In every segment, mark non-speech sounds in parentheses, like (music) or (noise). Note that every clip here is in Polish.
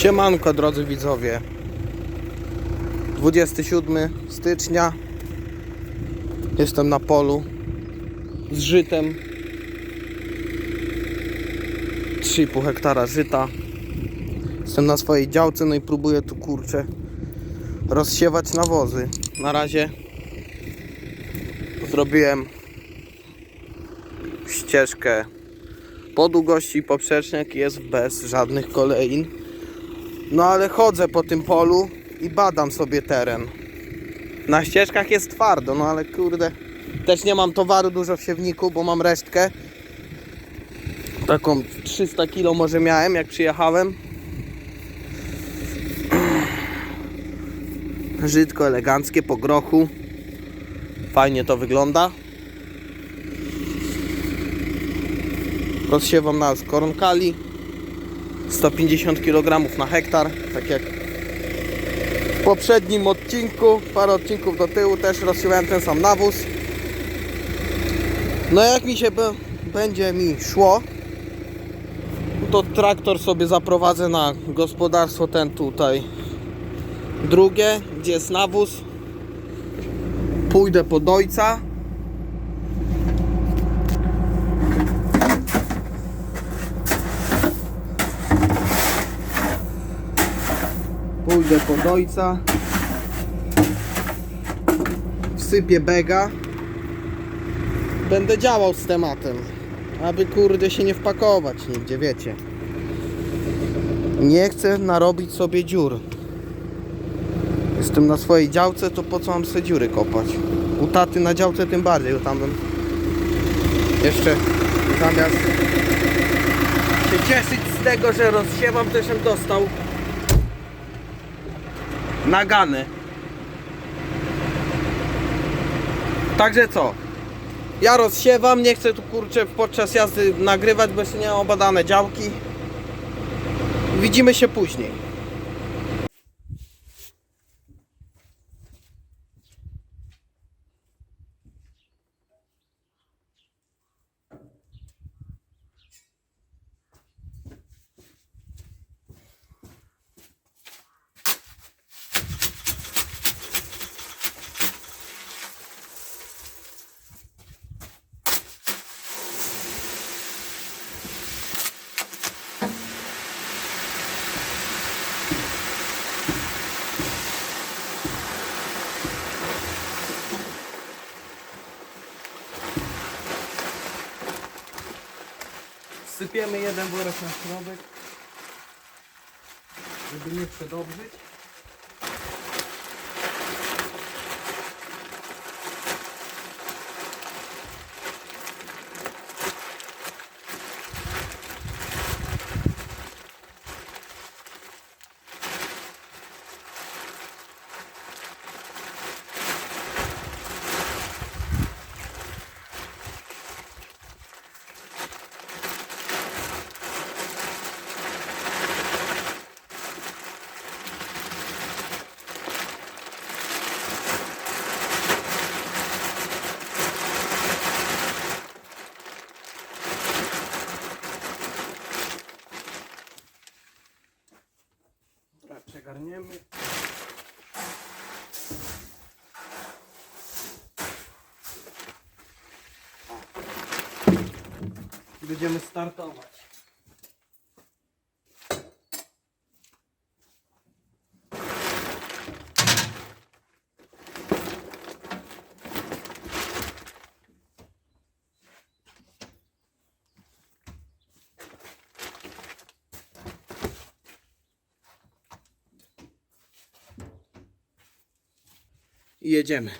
Siemanko drodzy widzowie. 27 stycznia. Jestem na polu z żytem. 3,5 hektara żyta. Jestem na swojej działce no i próbuję tu kurczę rozsiewać nawozy. Na razie zrobiłem ścieżkę po długości poprzeczniak jest bez żadnych kolejn no ale chodzę po tym polu i badam sobie teren. Na ścieżkach jest twardo, no ale kurde. Też nie mam towaru dużo w siewniku, bo mam resztkę. Taką 300 kg może miałem jak przyjechałem. (clears throat) Żydko, eleganckie, po grochu. Fajnie to wygląda. Rozsiewam na koronkali. 150 kg na hektar, tak jak w poprzednim odcinku, parę odcinków do tyłu też rozsiewałem ten sam nawóz. No jak mi się będzie mi szło, to traktor sobie zaprowadzę na gospodarstwo ten tutaj drugie, gdzie jest nawóz. Pójdę po dojca. Pójdę po dojca. Wsypię bega. Będę działał z tematem. Aby kurde się nie wpakować nigdzie, wiecie. Nie chcę narobić sobie dziur. Jestem na swojej działce, to po co mam sobie dziury kopać? U taty na działce tym bardziej, tam bym jeszcze zamiast się cieszyć z tego, że rozsiewam, też bym dostał nagany. Także co? Ja rozsiewam, nie chcę tu kurczę podczas jazdy nagrywać, bo jeszcze nie mam obadane działki. Widzimy się później. Sypiemy jeden worek na środek, żeby nie przedobrzyć. Dobra, przegarniemy. I Będziemy startować. I jedziemy.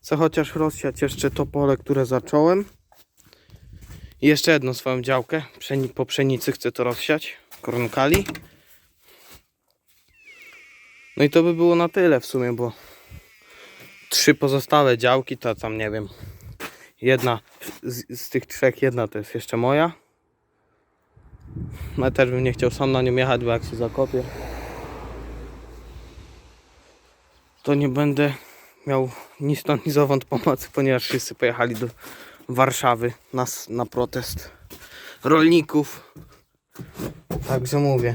Chcę chociaż rozsiać jeszcze to pole, które zacząłem. Jeszcze jedną swoją działkę. Po pszenicy chcę to rozsiać. Koronkali. No i to by było na tyle w sumie, bo trzy pozostałe działki to tam nie wiem. Jedna z, z tych trzech, jedna to jest jeszcze moja. No też bym nie chciał sam na nią jechać, bo jak się zakopię. to nie będę miał ni stąd, ni zowąd pomocy, ponieważ wszyscy pojechali do Warszawy na, na protest rolników. Także mówię.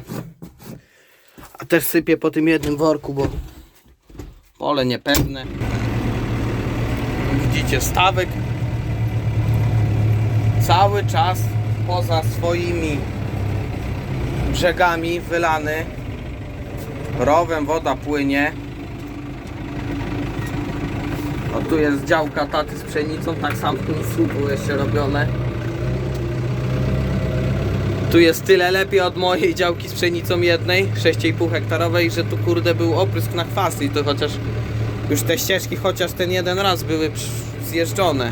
A też sypię po tym jednym worku, bo pole niepewne. Widzicie stawek cały czas poza swoimi brzegami wylany. Rowem woda płynie. O tu jest działka taty z pszenicą, tak samo było jeszcze robione. Tu jest tyle lepiej od mojej działki z pszenicą jednej, 6,5 hektarowej, że tu kurde był oprysk na chwasty i to chociaż już te ścieżki chociaż ten jeden raz były zjeżdżone.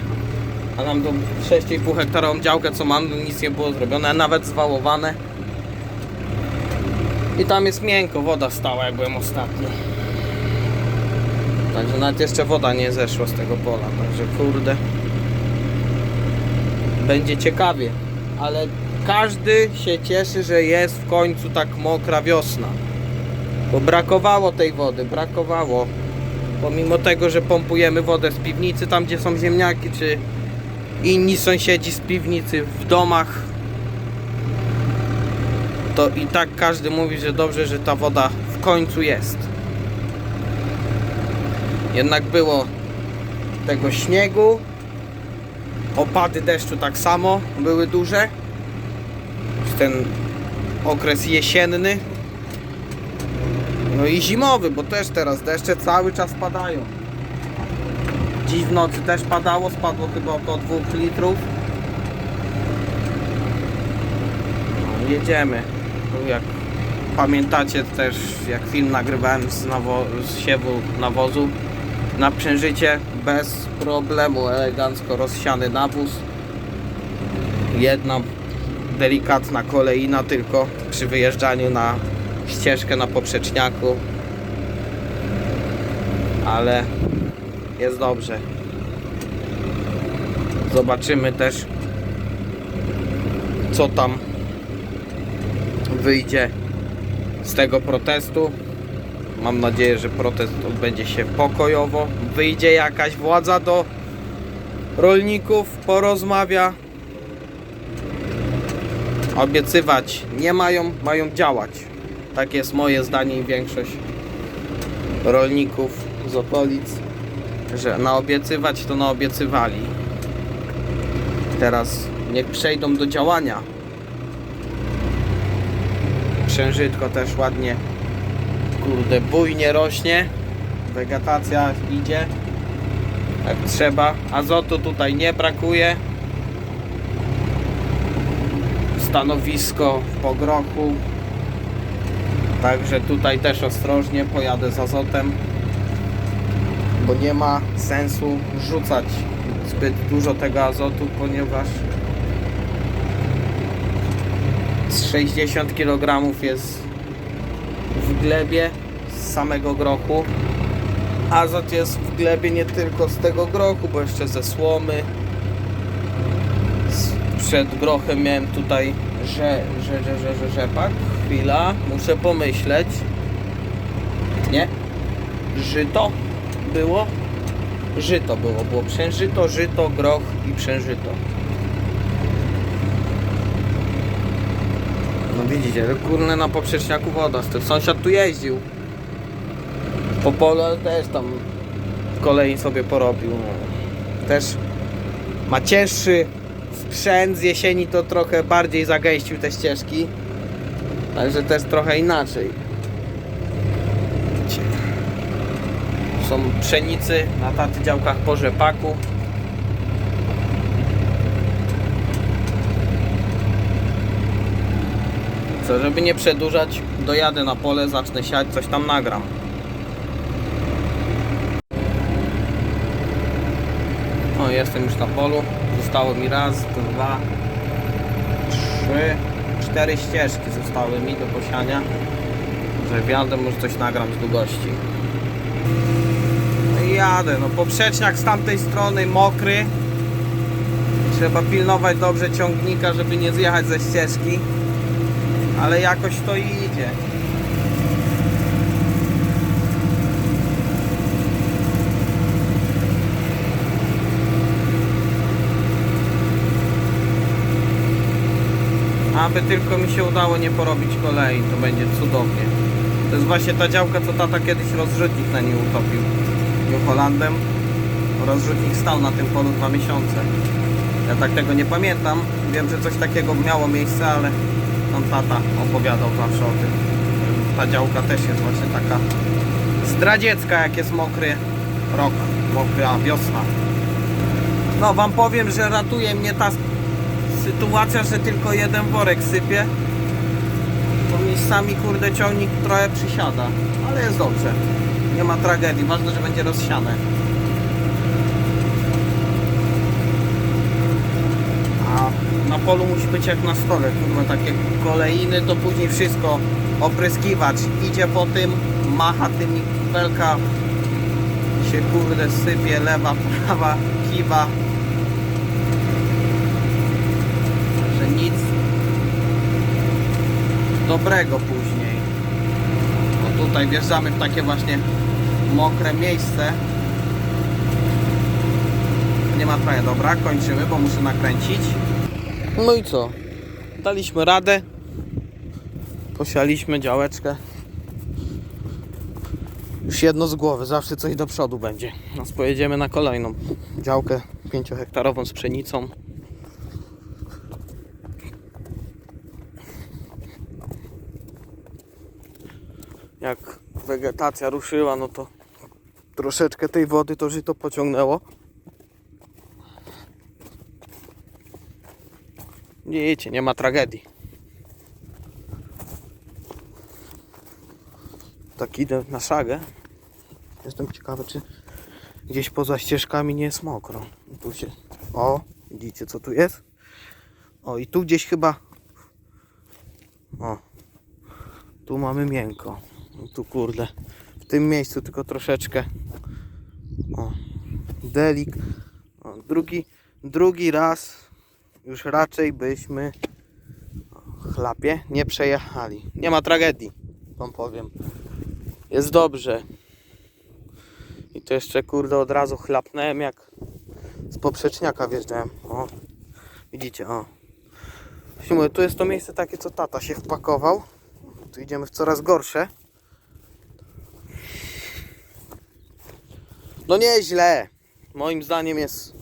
A nam tą 6,5 hektarową działkę co mam, nic nie było zrobione, nawet zwałowane. I tam jest miękko, woda stała jak byłem ostatnio. Także nawet jeszcze woda nie zeszła z tego pola, także kurde. Będzie ciekawie, ale każdy się cieszy, że jest w końcu tak mokra wiosna. Bo brakowało tej wody, brakowało. Pomimo tego, że pompujemy wodę z piwnicy, tam gdzie są ziemniaki, czy inni sąsiedzi z piwnicy w domach, to i tak każdy mówi, że dobrze, że ta woda w końcu jest. Jednak było tego śniegu, opady deszczu tak samo były duże. Ten okres jesienny. No i zimowy, bo też teraz deszcze cały czas padają. Dziś w nocy też padało, spadło chyba około 2 litrów. No, jedziemy. Tu jak pamiętacie też jak film nagrywałem z, nawo- z siewu nawozu na przężycie bez problemu elegancko rozsiany nawóz. Jedna delikatna kolejna tylko przy wyjeżdżaniu na ścieżkę na poprzeczniaku. Ale jest dobrze. Zobaczymy też co tam wyjdzie z tego protestu. Mam nadzieję, że protest odbędzie się pokojowo. Wyjdzie jakaś władza do rolników, porozmawia. Obiecywać nie mają, mają działać. Tak jest moje zdanie i większość rolników z okolic, że naobiecywać to naobiecywali. Teraz niech przejdą do działania. Księżytko też ładnie, kurde, bujnie rośnie. Wegetacja idzie jak trzeba. Azotu tutaj nie brakuje. Stanowisko po grochu. Także tutaj też ostrożnie pojadę z azotem, bo nie ma sensu rzucać zbyt dużo tego azotu, ponieważ z 60 kg jest glebie z samego grochu. Azot jest w glebie nie tylko z tego grochu, bo jeszcze ze słomy. Przed grochem miałem tutaj że, że, że, że, że rzepak. Chwila, muszę pomyśleć. Nie. Żyto było. Żyto było, było przężyto, żyto, groch i przężyto. No widzicie, kurne na poprzeczniaku woda. Sąsiad tu jeździł. Po polu też tam kolei sobie porobił. no. Też ma cięższy sprzęt z jesieni to trochę bardziej zagęścił te ścieżki. Także też trochę inaczej. Są pszenicy na taty działkach po rzepaku. Co, żeby nie przedłużać, dojadę na pole, zacznę siać, coś tam nagram. O, jestem już na polu. Zostało mi raz, dwa, trzy, cztery ścieżki zostały mi do posiania. Że wjadę, może coś nagram z długości. No i jadę, no poprzeczniak z tamtej strony mokry. Trzeba pilnować dobrze ciągnika, żeby nie zjechać ze ścieżki. Ale jakoś to idzie. Aby tylko mi się udało nie porobić kolei, to będzie cudownie. To jest właśnie ta działka, co tata kiedyś rozrzutnik na niej utopił. New Hollandem. Rozrzutnik stał na tym polu dwa miesiące. Ja tak tego nie pamiętam. Wiem, że coś takiego miało miejsce, ale tata opowiadał zawsze o tym. Ta działka też jest właśnie taka zdradziecka, jak jest mokry rok, mokra wiosna. No, wam powiem, że ratuje mnie ta sytuacja, że tylko jeden worek sypie. Bo miejscami, kurde, ciągnik trochę przysiada. Ale jest dobrze. Nie ma tragedii. Ważne, że będzie rozsiane. A na polu musi być jak na stole. Kurwa, takie kolejny, to później wszystko. Opryskiwacz idzie po tym, macha tymi belka się kurde sypie, lewa, prawa, kiwa. Że nic dobrego później. No tutaj wjeżdżamy w takie właśnie mokre miejsce. Nie ma trochę, dobra, kończymy, bo muszę nakręcić. No i co? Daliśmy radę. Posialiśmy działeczkę. Już jedno z głowy, zawsze coś do przodu będzie. Teraz pojedziemy na kolejną działkę 5-hektarową z pszenicą. Jak wegetacja ruszyła, no to troszeczkę tej wody to żyto pociągnęło. Jedźcie, nie ma tragedii. Tak idę na szagę. Jestem ciekawy, czy gdzieś poza ścieżkami nie jest mokro. Tu się. O, widzicie co tu jest? O, i tu gdzieś chyba. O, tu mamy miękko. Tu kurde. W tym miejscu tylko troszeczkę. O, delik. O, drugi, drugi raz już raczej byśmy chlapie nie przejechali. Nie ma tragedii, wam powiem. Jest dobrze. I to jeszcze kurde od razu chlapnąłem jak z poprzeczniaka wjeżdżałem. O, widzicie, o. Mówię, tu jest to miejsce takie, co tata się wpakował. Tu idziemy w coraz gorsze. No nieźle. Moim zdaniem jest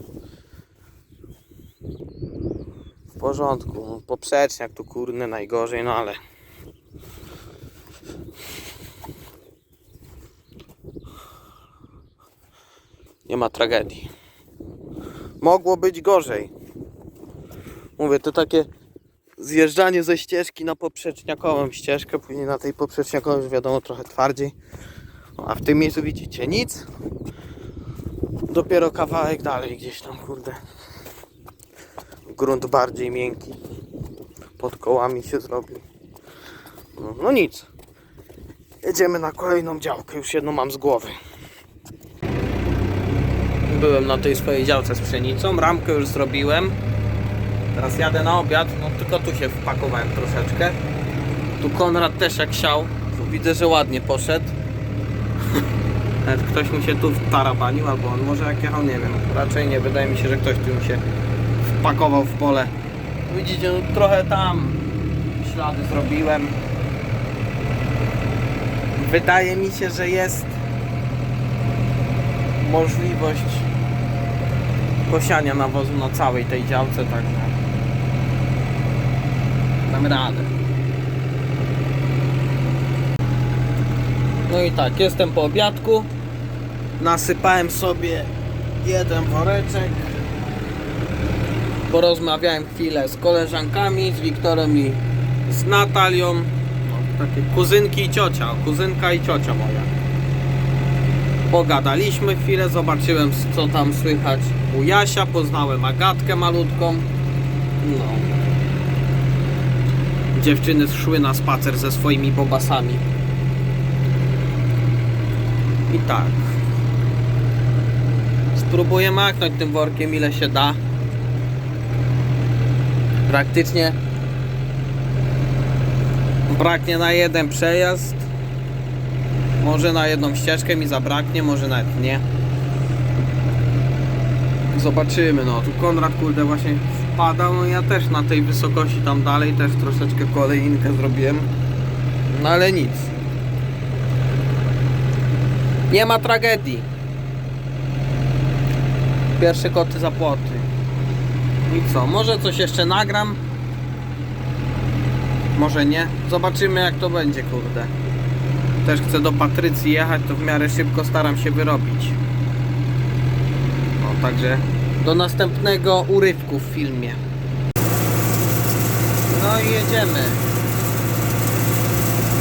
w porządku. No, Poprzeczniak tu kurny najgorzej, no ale nie ma tragedii. Mogło być gorzej. Mówię, to takie zjeżdżanie ze ścieżki na poprzeczniakową ścieżkę, później na tej poprzeczniakowej już wiadomo trochę twardziej. No, a w tym miejscu widzicie nic. Dopiero kawałek dalej gdzieś tam, kurde. Grunt bardziej miękki. Pod kołami się zrobił. No, no nic. Jedziemy na kolejną działkę. Już jedną mam z głowy. Byłem na tej swojej działce z pszenicą. Ramkę już zrobiłem. Teraz jadę na obiad. No tylko tu się wpakowałem troszeczkę. Tu Konrad też jak siał. Widzę, że ładnie poszedł. (laughs) Nawet ktoś mi się tu tarabanił, albo on może jak jechał, nie wiem. Raczej nie, wydaje mi się, że ktoś tu mi się wpakował w pole. Widzicie, no, trochę tam ślady zrobiłem. Wydaje mi się, że jest możliwość kosiania nawozu na całej tej działce, także damy radę. No i tak, jestem po obiadku. Nasypałem sobie jeden woreczek. Porozmawiałem chwilę z koleżankami, z Wiktorem i z Natalią. No, takie kuzynki i ciocia, kuzynka i ciocia moja. Pogadaliśmy chwilę, zobaczyłem co tam słychać u Jasia, poznałem Agatkę malutką. No. Dziewczyny szły na spacer ze swoimi bobasami. I tak. Spróbuję machnąć tym workiem ile się da. Praktycznie braknie na jeden przejazd. Może na jedną ścieżkę mi zabraknie, może nawet nie. Zobaczymy, no tu Konrad kurde właśnie pada, no ja też na tej wysokości tam dalej też troszeczkę kolejinkę zrobiłem. No ale nic. Nie ma tragedii. Pierwsze koty za płoty. I co? Może coś jeszcze nagram? Może nie? Zobaczymy jak to będzie, kurde. Też chcę do Patrycji jechać, to w miarę szybko staram się wyrobić. No także do następnego urywku w filmie. No i jedziemy.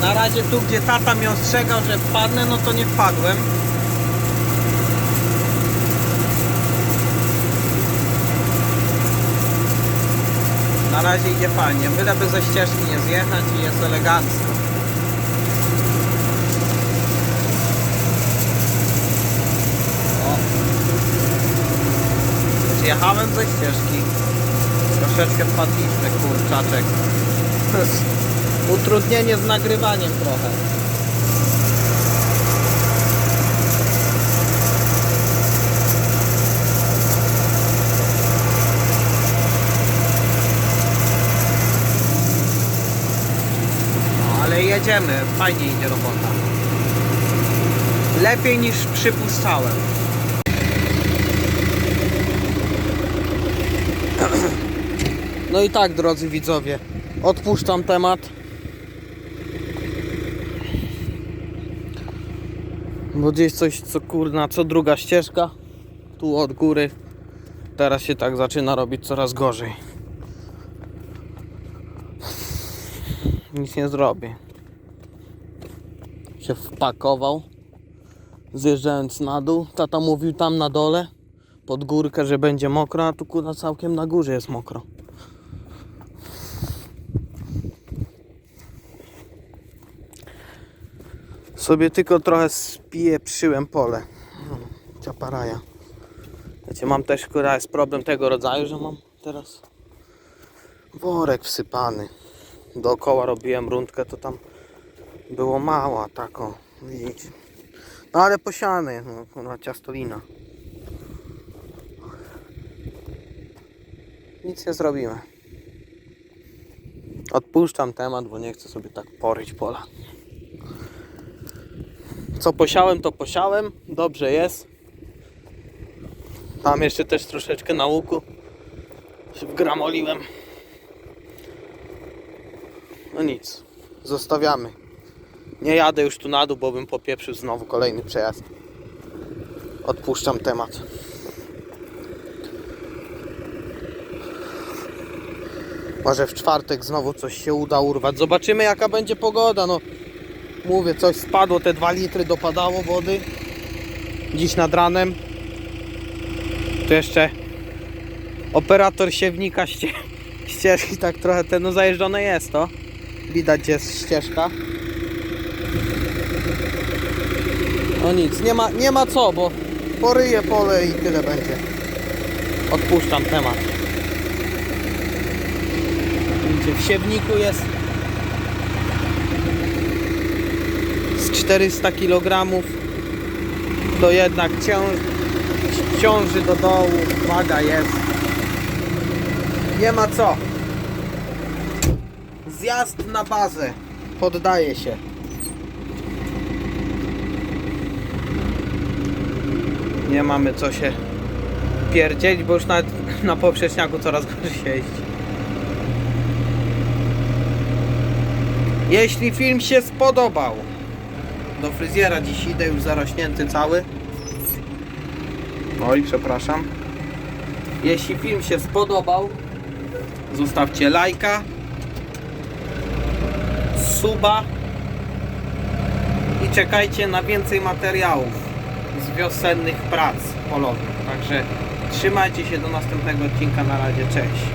Na razie tu, gdzie tata mnie ostrzegał, że wpadnę, no to nie wpadłem. Na razie idzie fajnie, byleby ze ścieżki nie zjechać i jest elegancko. O. Zjechałem ze ścieżki. Troszeczkę wpadliśmy, kurczaczek. (laughs) Utrudnienie z nagrywaniem trochę. No, ale jedziemy, fajnie idzie robota. Lepiej niż przypuszczałem. (clears throat) No i tak, drodzy widzowie, odpuszczam temat. Bo gdzieś coś, co kurna, co druga ścieżka, tu od góry, teraz się tak zaczyna robić coraz gorzej. Nic nie zrobię. Się wpakował, zjeżdżając na dół. Tata mówił tam na dole, pod górkę, że będzie mokro, a tu kurna całkiem na górze jest mokro. Sobie tylko trochę spieprzyłem pole. No, Ciaparaja. Wiecie, mam też, która jest problem tego rodzaju, że mam teraz worek wsypany. Dookoła robiłem rundkę, to tam było mała taką, widzicie. No ale posiany, no kurwa, ciastolina. Nic nie zrobimy. Odpuszczam temat, bo nie chcę sobie tak poryć pola. Co posiałem, to posiałem. Dobrze jest. Tam jeszcze też troszeczkę na łuku wgramoliłem. No nic, zostawiamy. Nie jadę już tu na dół, bo bym popieprzył znowu kolejny przejazd. Odpuszczam temat. Może w czwartek znowu coś się uda urwać. Zobaczymy jaka będzie pogoda. No, mówię, coś spadło, te 2 litry dopadało wody. Dziś nad ranem. Tu jeszcze operator siewnika ście, (laughs) ścieżki tak trochę ten no zajeżdżone jest to. Widać jest ścieżka. No nic, nie ma, nie ma co, bo poryję pole i tyle będzie. Odpuszczam temat. Widzicie, w siewniku jest z 400 kg to jednak ciąż, ciąży do dołu, waga jest. Nie ma co. Zjazd na bazę. Poddaje się. Nie mamy co się pierdzieć, bo już nawet na poprzeczniaku coraz gorzej jeździ. Jeśli film się spodobał, do fryzjera dziś idę już zarośnięty cały. Oj, przepraszam. Jeśli film się spodobał, zostawcie lajka, suba i czekajcie na więcej materiałów z wiosennych prac polowych. Także trzymajcie się do następnego odcinka. Na razie, cześć.